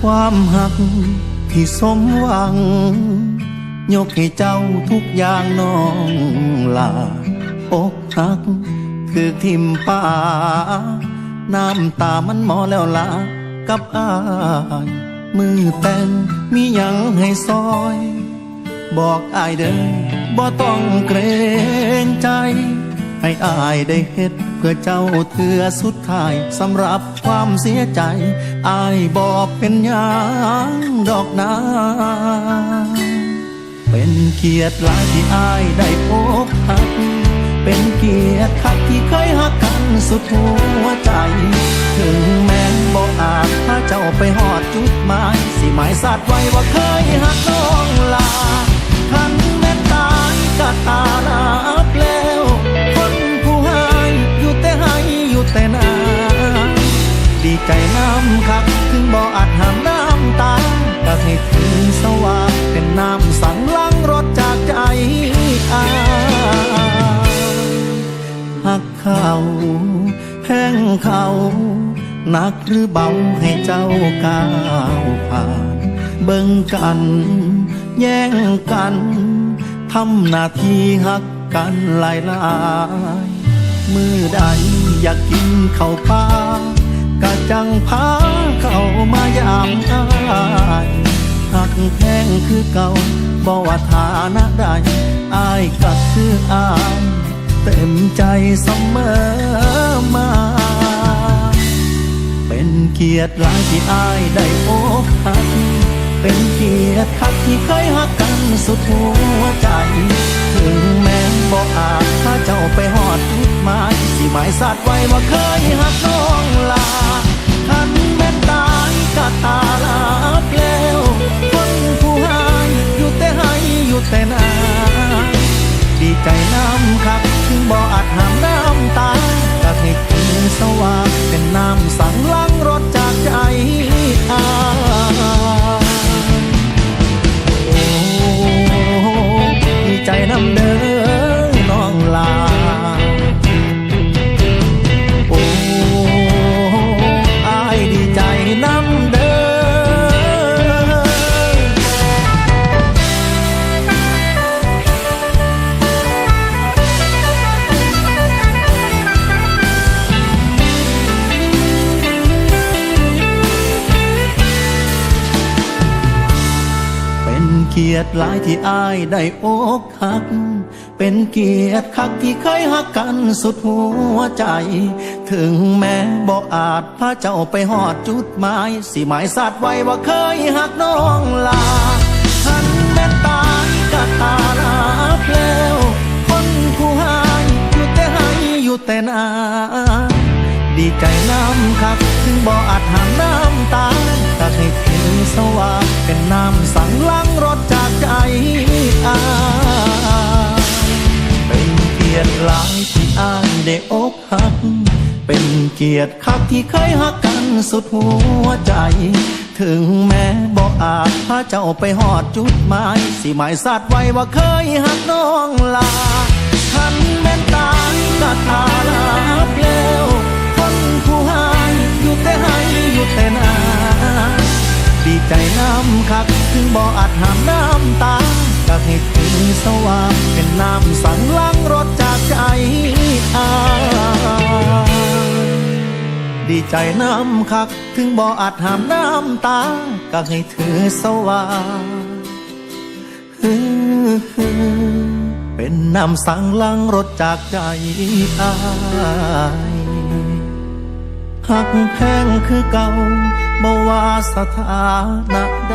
ความหักที่สมหวัง ยกให้เจ้าทุกอย่างน้องลาอกหัก คือทิมป่า น้ำตามันหมอแล้วลากับอาย มือแต่งมียังให้ซอย บอกอายเด้อบ่ต้องเกรงใจ ให้อายได้เฮ็ด เพื่อเจ้าเถือสุดท้ายสำหรับความเสียใจอายบอกเป็นหยังดอกนาเป็นเกียรติหลายที่อายได้พบหักเป็นเกียรติคักที่เคยหักกันสุดหัวใจ ถึงแม้นบ่อาจพาเจ้าไปหอดจุดหมาย สิหมายสัตว์ไว้ว่าเคยหักน้องลาทันแม งเขาหนักหรือเบาให้เจ้าก้าวผ่าน เบิ่งกัน แย่งกันทำหน้าที่หักกันหลายลายมือใดอยากกินเข้าปลากะจังพาเข้ามายามอายหักแพงคือเก่าบ่ว่าฐานะใดอายก็คืออาย เต็มใจเสมอมา กียรติหลายที่อายได้พบหัก เป็นเกียรติคักที่เคยหักกันสุดหัวใจ ถึงแม้บอกอาจถ้าเจ้าไปหอดจุดหมายสิหมายสัตว์ไว้ว่าเคยหักน้องลา กียรติหลายที่อายได้อกหัก เป็นเกียรติคักที่เคยหักกันสุดหัวใจ ถึงแม้บ่อาจพาเจ้าไปหอดจุดหมาย สิหมายสัตว์ไว้ว่าเคยหักน้องลาทันแม้นตาก็ตาลาบแล้วคนผู้ให้อยู่แต่ให้อยู่แต่นาดีใจน้ำคัก ถึงบ่อาจหามน้ำตาก็ให้ถึง สว่างเป็นน้ำสั่งลังรถจากใจอายเป็นเกียรติหลายที่อายได้อกหัก เป็นเกียรติคักที่เคยหักกันสุดหัวใจ ถึงแม้บ่อาจพาเจ้าไปหอดจุดหมายสิหมายสัตว์ไว้ว่าเคยหักน้องลาทันแม้นตายก็ตาลาบแล้วคนผู้ให้อยู่แต่ให้อยู่แสว่างเป็นน้ำสั่งลังรถจากใจอาดีใจน้ำคัก ถึงบ่ออาจหามน้ำตา ก็ให้ถือสว่างเป็นน้ำสั่งลังรถจากใจอายหักแพงคือเก่าบ่ว่าสถานะใด